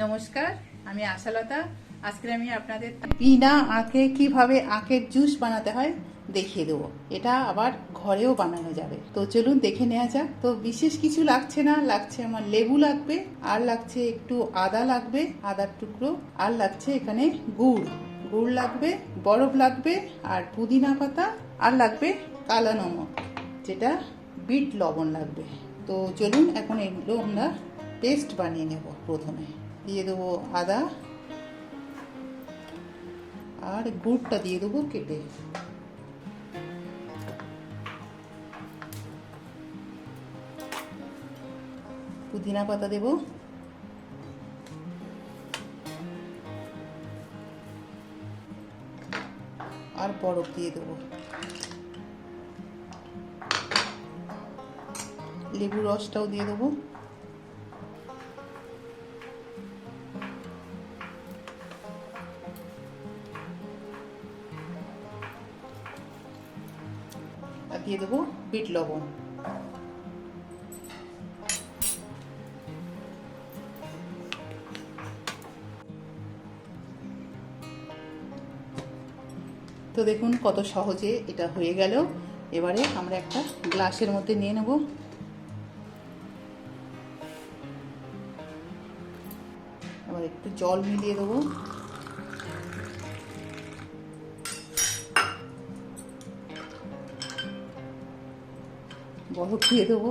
নমস্কার, আমি আশালতা। আজকে আমি আপনাদের বিনা আঁকে কীভাবে আখের জুস বানাতে হয় দেখিয়ে দেবো। এটা আবার ঘরেও বানানো যাবে। তো চলুন দেখে নেওয়া যাক। তো বিশেষ কিছু লাগছে না, লাগছে আমার লেবু লাগবে, আর লাগছে একটু আদা লাগবে, আদার টুকরো, আর লাগছে এখানে গুড়। গুড় লাগবে, বরফ লাগবে, আর পুদিনা পাতা, আর লাগবে কালা নমক, যেটা বিট লবণ লাগবে। তো চলুন এখন এগুলো আমরা পেস্ট বানিয়ে নেব প্রথমে। দিয়ে দেবো আদা আর গুড়টা দিয়ে দেবো কেটে পুদিনা পাতা দেব আর বরফ দিয়ে দেবো লেবু রসটাও দিয়ে দেবো দিয়ে দেবো বিট লবণ। তো দেখুন কত সহজে এটা হয়ে গেল। এবারে আমরা একটা গ্লাসের মধ্যে নিয়ে নেব। এবার একটু জল মিলিয়ে দেবো। বরফ দিয়ে দেবো।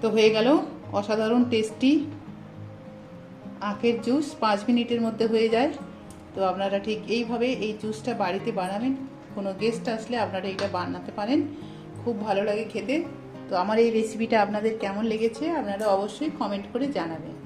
তো হয়ে গেল অসাধারণ টেস্টি আখের জুস পাঁচ মিনিটের মধ্যে হয়ে যায়। তো আপনারা ঠিক এইভাবে এই জুসটা বাড়িতে বানাবেন। কোনো গেস্ট আসলে আপনারা এটা বানাতে পারেন। খুব ভালো লাগে খেতে। তো আমার এই রেসিপিটা আপনাদের কেমন লেগেছে আপনারা অবশ্যই কমেন্ট করে জানাবেন।